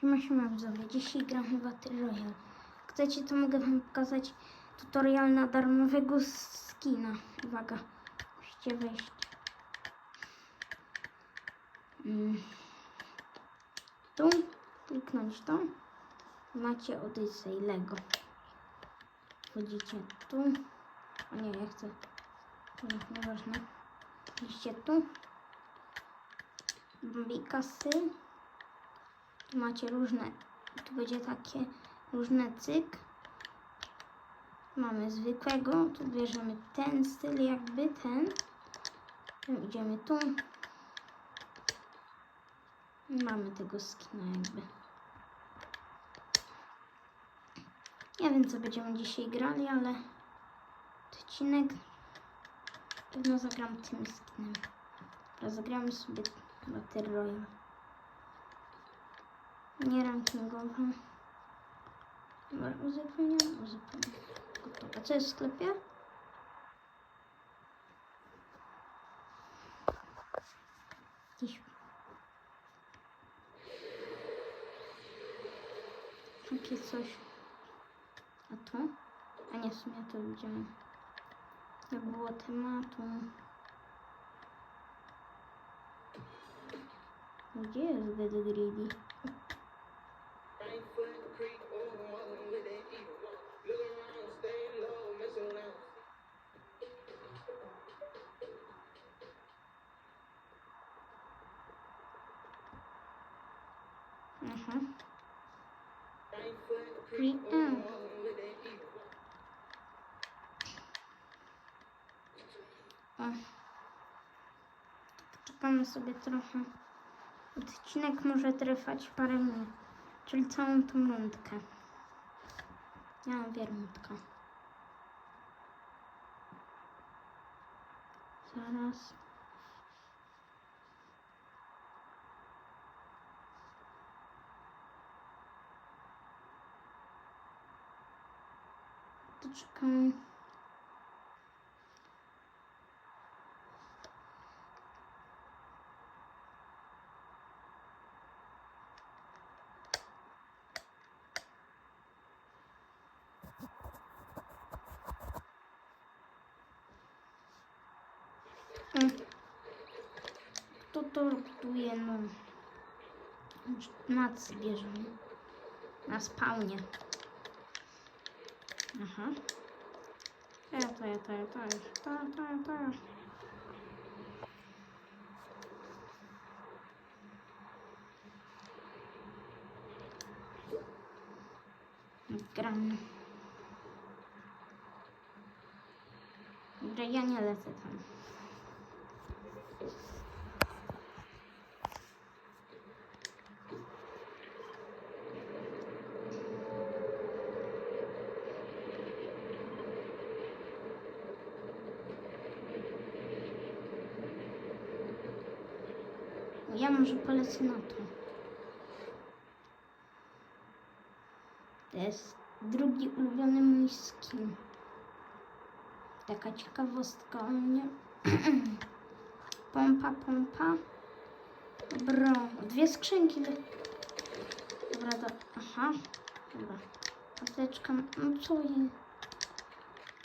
Siema, siema widzowie, dzisiaj gramy w Battle Royale. Chcecie, to mogę wam pokazać tutorial na darmowego skina. Uwaga, musicie wejść. Mm. Tu, kliknąć to. Macie Odyssey Lego. Wchodzicie tu. O nie, ja chcę. No, nieważne. Wchodzicie tu. Bombikasy. Tu macie różne, tu będzie takie różne cyk. Mamy zwykłego, tu bierzemy ten styl jakby, ten. Idziemy tu. Mamy tego skina jakby. Nie wiem co będziemy dzisiaj grali, ale odcinek pewno zagram tym skinem. Teraz zagramy sobie Battle Royale nie rankingową. Dobra, uzupełniam, uzupełniam. Gotowe. Co jest w sklepie? Jakiś... Takie coś. A to? A nie, w sumie to widziałem. Nie było tematu. Gdzie jest Greedy? Aha. Free M. O. Czekamy sobie trochę. Odcinek może trwać parę minut, czyli całą tą rundkę. Ja mam wiermutka. Zaraz. Mm. Kto to buduje? No. Mac bierzemy. Na spawnie. Aha. Ja to, ja to, ja to, ja to, ja to, ja to. ja. Gram. Dobra, ja nie lecę tam. Ja może polecę na to. To jest drugi ulubiony mój skin. Taka ciekawostka o mnie. pompa, pompa. Dobra, dwie skrzynki. Dobra, to... Aha. Dobra. Apteczka. No co jest?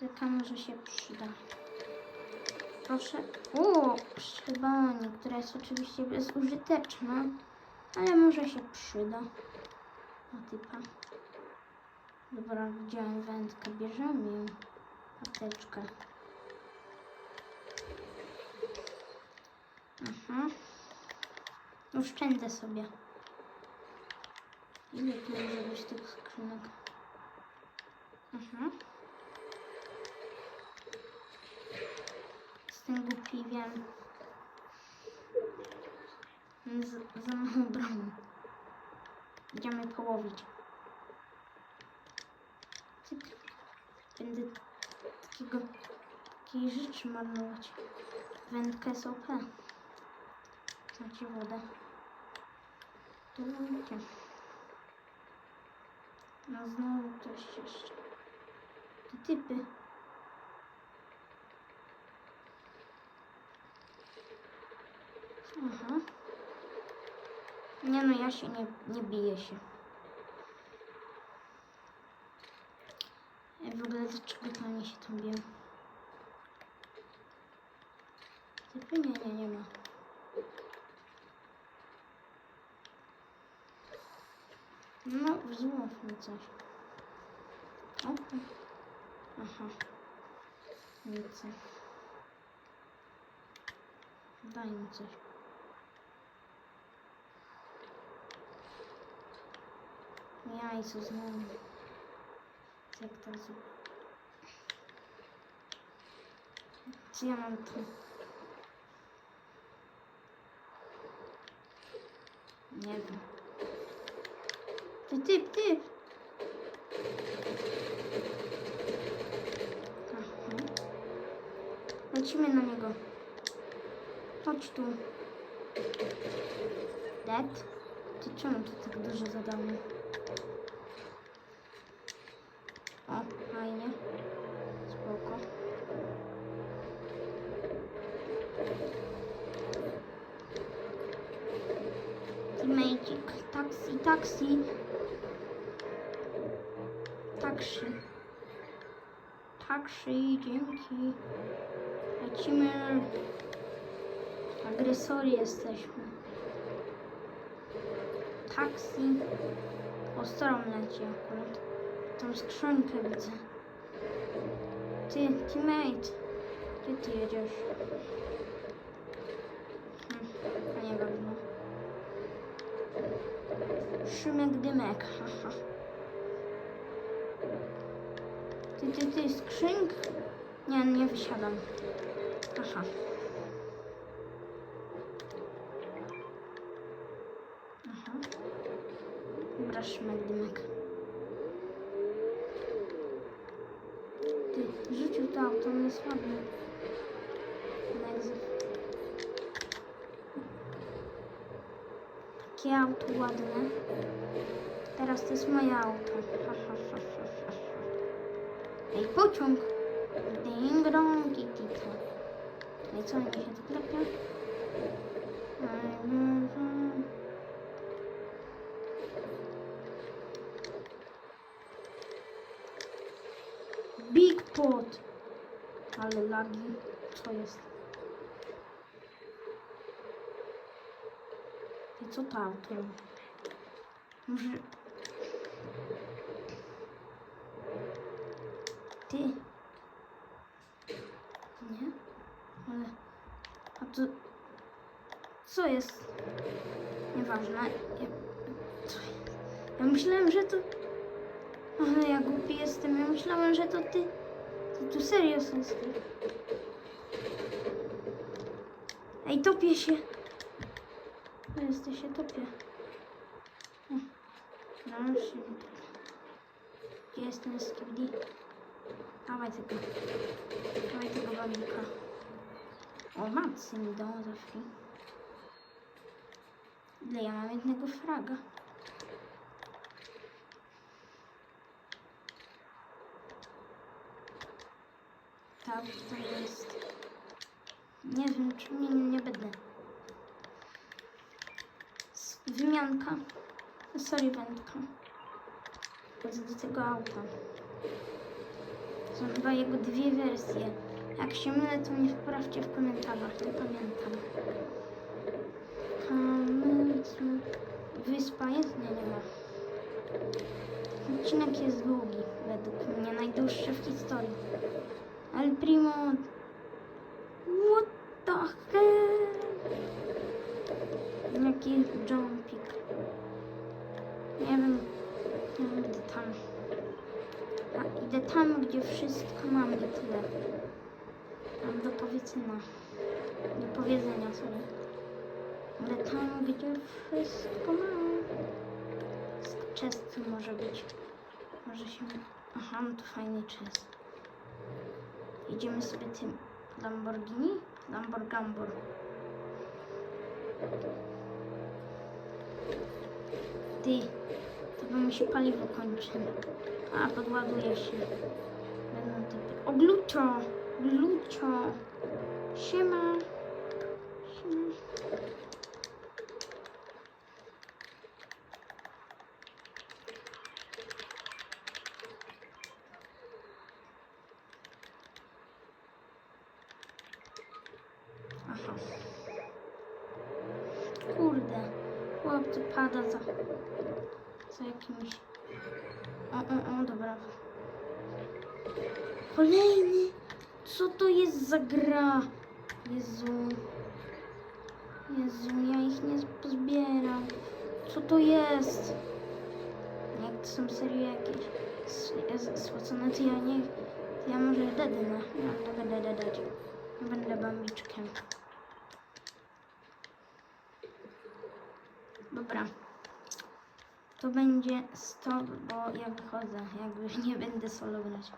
Taka może się przyda. Proszę. O, skrzybonie, która jest oczywiście bezużyteczna, ale może się przyda. O typa. Dobra, widziałem wędkę, bierzemy ją. Apteczkę. Aha. Oszczędzę sobie. Ile tu może być tych skrzynek? Aha. Jestem głupi, wiem. Z, za mało broni. Idziemy połowić. Będę takiego, takiej rzeczy marnować. Wędka jest OP. Znacie wodę. Tu. No znowu ktoś jeszcze. Te typy. Aha. Nie no, ja się nie, nie biję się. Ej, w ogóle dlaczego to oni się tam biją? Nie, nie, nie ma. No, złów mi coś. O. aha. Nic. Daj mi coś. Jajco znowu. Jak to z... Co ja mam tu? Nie wiem. Ty, ty, ty! Lecimy na niego. Chodź tu. Dead? Ty czemu tu tak dużo zadamy? Taksi, taksi. Taksi. Dzięki. Lecimy. Agresori jesteśmy. Taksi. O, starą leci akurat. Tą skrzynkę widzę. Ty, teammate. Gdzie ty jedziesz? Szymek dymek. Ty, ty, ty, skrzynk? Nie, nie wysiadam. Aha. Aha. Dobra, Szymek dymek. Ty, rzucił to auto, on jest ładny. Next. Takie auto ładne. Teraz to jest moje auto. Ej, pociąg. Ding dong, i tito. Ej, co mi się klepie? Big pot. Ale lagi. Co jest? I co to? Może... Ty. Nie? Ale... A to... Co jest? Nieważne. Ja... Co... ja myślałem, że to... Ale ja głupi jestem. Ja myślałem, że to ty... To tu serio jesteś. Ej, topię się. Jesteś się topię. No już się. Gdzie jest ten skibdi? Dawaj tego. Dawaj tego bambika. O, mi dało za free. Ile ja mam jednego fraga? Tak, to jest. Nie wiem, czy nie, nie będę. S- Wymianka. Sorry, wędka. Chodzę do tego auta. Są chyba jego dwie wersje. Jak się mylę, to mnie wprawcie w komentarzach, nie pamiętam. Kamycu. Wyspa jest? Nie, nie ma. Odcinek jest długi, według mnie, najdłuższy w historii. El Primo... What the hell? Jaki jumpik. Idę tam, gdzie wszystko mam i tyle. Mam do powiedzenia. Do powiedzenia sobie. Ale tam, gdzie wszystko mam. Chest może być. Może się... Aha, no to fajny chest. Idziemy sobie tym Lamborghini? Lamborgambor. Ty, to bo mi się paliwo kończy. A, podładuje się. Będę to... O, gluczo! Gluczo! Siema! Siema. Aha. Kurde, chłopcy pada za, za jakimś o, o, o, dobra. Kolejny! Co to jest za gra? Jezu. Jezu, ja ich nie pozbieram. Co to jest? Jak to są serio jakieś spłacone, to ja nie... to Ja może dednę. Ja nie będę dedać. Będę bambiczkiem. Dobra. To będzie 100, bo ja wychodzę. Jakby nie będę solo grać.